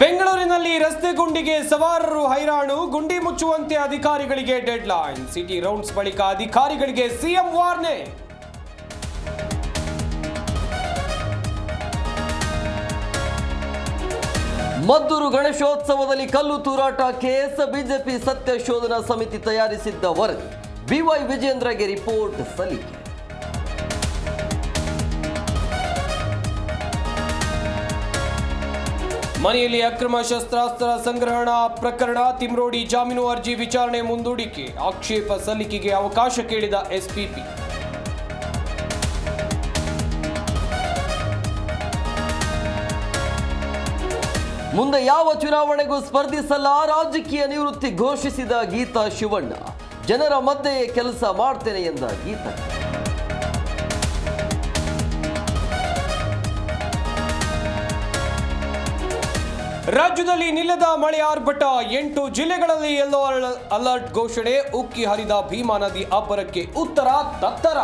ಬೆಂಗಳೂರಿನಲ್ಲಿ ರಸ್ತೆ ಗುಂಡಿಗೆ ಸವಾರರು ಹೈರಾಣು, ಗುಂಡಿ ಮುಚ್ಚುವಂತೆ ಅಧಿಕಾರಿಗಳಿಗೆ ಡೆಡ್ಲೈನ್ ಸಿಟಿ ರೌಂಡ್ಸ್ ಬಳಿಕ ಅಧಿಕಾರಿಗಳಿಗೆ ಸಿಎಂ ವಾರ್ನೆ. ಮದ್ದೂರು ಗಣೇಶೋತ್ಸವದಲ್ಲಿ ಕಲ್ಲು ತೂರಾಟ, ಕೆಎಸ್ ಬಿಜೆಪಿ ಸತ್ಯ ಶೋಧನಾ ಸಮಿತಿ ತಯಾರಿಸಿದ್ದ ವರದಿ. ಬಿವೈ ವಿಜೇಂದ್ರಗೆ ರಿಪೋರ್ಟ್ ಸಲ್ಲಿಕೆ. ಮನೆಯಲ್ಲಿ ಅಕ್ರಮ ಶಸ್ತ್ರಾಸ್ತ್ರ ಸಂಗ್ರಹಣ ಪ್ರಕರಣ, ತಿಮ್ರೋಡಿ ಜಾಮೀನು ಅರ್ಜಿ ವಿಚಾರಣೆ ಮುಂದೂಡಿಕೆ, ಆಕ್ಷೇಪ ಸಲ್ಲಿಕೆಗೆ ಅವಕಾಶ ಕೇಳಿದ ಎಸ್ಪಿಪಿ. ಮುಂದೆ ಯಾವ ಚುನಾವಣೆಗೂ ಸ್ಪರ್ಧಿಸಲ್ಲ ರಾಜಕೀಯ ನಿವೃತ್ತಿ ಘೋಷಿಸಿದ ಗೀತಾ ಶಿವಣ್ಣ. ಜನರ ಮಧ್ಯೆ ಕೆಲಸ ಮಾಡ್ತೇನೆ ಎಂದ ಗೀತಾ. ರಾಜ್ಯದಲ್ಲಿ ನಿಲ್ಲದ ಮಳೆ ಆರ್ಭಟ. ಎಂಟು ಜಿಲ್ಲೆಗಳಲ್ಲಿ ಯೆಲ್ಲೋ ಅಲರ್ಟ್ ಘೋಷಣೆ. ಉಕ್ಕಿ ಹರಿದ ಭೀಮಾ ನದಿ ಅಬ್ಬರಕ್ಕೆ ಉತ್ತರ. ತತ್ತರ